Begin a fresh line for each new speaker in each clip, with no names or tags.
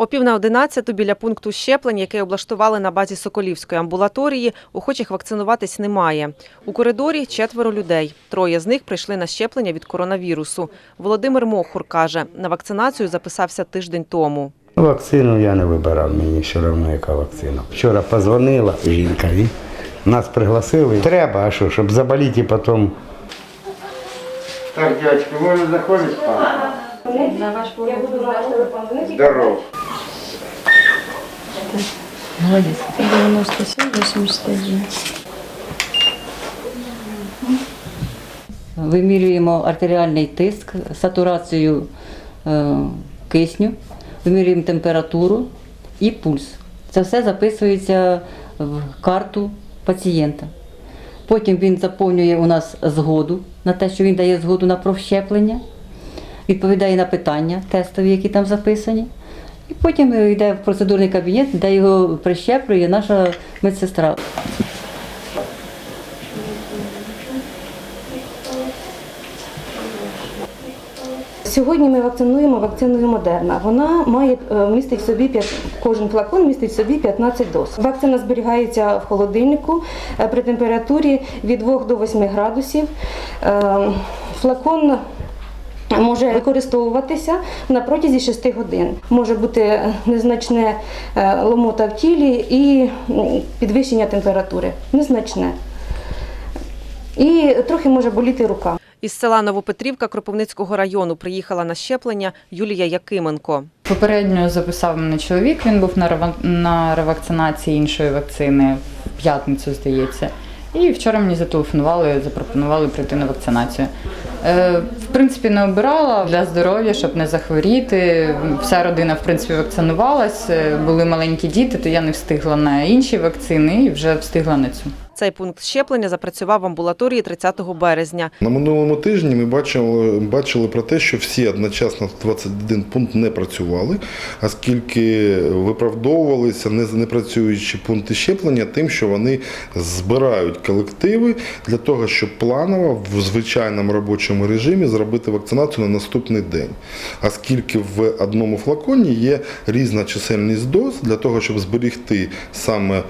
О пів на одинадцяту біля пункту щеплень, який облаштували на базі Соколівської амбулаторії, охочих вакцинуватись немає. У коридорі четверо людей. Троє з них прийшли на щеплення від коронавірусу. Володимир Мохур каже, на вакцинацію записався тиждень тому.
Вакцину я не вибирав, мені все одно яка вакцина. Вчора позвонила жінка і нас пригласили. Треба, а що, щоб заболіти і потім. Так, дядьки, можна заходити?
На ваш телефон.
Здорово.
Молодец. 97, 81.
Вимірюємо артеріальний тиск, сатурацію е, кисню, вимірюємо температуру і пульс. Це все записується в карту пацієнта. Потім він заповнює у нас згоду на те, що він дає згоду на провщеплення, відповідає на питання тестові, які там записані. І потім йде в процедурний кабінет, де його прищеплює наша медсестра.
Сьогодні ми вакцинуємо вакциною Модерна. Вона має е, містить в собі кожен флакон містить в собі 15 доз. Вакцина зберігається в холодильнику е, при температурі від 2 до 8 градусів. Е, Флакон може використовуватися на протязі 6 годин. Може бути незначне е, ломота в тілі і підвищення температури. Незначне. І трохи може боліти рука.
Із села Новопетрівка Кропивницького району приїхала на щеплення Юлія Якименко.
Попередньо записав мене чоловік, він був на ревакцинації іншої вакцини в п'ятницю, здається. І вчора мені зателефонували, запропонували прийти на вакцинацію. Е, в принципі, не обирала для здоров'я, щоб не захворіти. Вся родина, в принципі, вакцинувалась. Е, Були маленькі діти, то я не встигла на інші вакцини і вже встигла на цю.
Цей пункт щеплення запрацював в амбулаторії 30 березня.
На минулому тижні ми бачили, бачили про те, що всі одночасно 21 пункт не працювали, оскільки виправдовувалися не, працюючі пункти щеплення тим, що вони збирають колективи для того, щоб планово в звичайному робочому режимі зробити вакцинацію на наступний день. Оскільки в одному флаконі є різна чисельність доз для того, щоб зберігти саме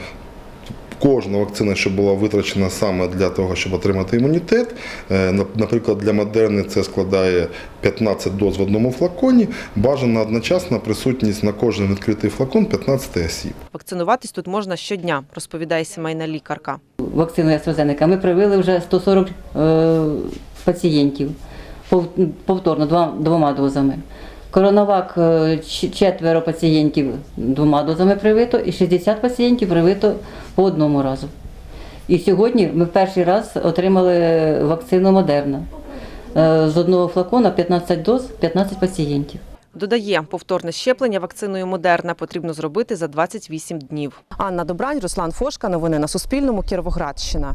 Кожна вакцина, що була витрачена саме для того, щоб отримати імунітет. Е, на- Наприклад, для Модерни це складає 15 доз в одному флаконі. Бажана одночасна присутність на кожен відкритий флакон 15 осіб.
Вакцинуватись тут можна щодня, розповідає сімейна лікарка.
вакцину AstraZeneca, ми привили вже 140 е, пацієнтів пов- повторно два- двома дозами. Коронавак е, четверо пацієнтів двома дозами привито і 60 пацієнтів привито по одному разу. І сьогодні ми перший раз отримали вакцину Модерна. Е, З одного флакона 15 доз, 15 пацієнтів.
Додає, повторне щеплення вакциною Модерна потрібно зробити за 28 днів. Анна Добрань, Руслан Фошка. Новини на Суспільному. Кіровоградщина.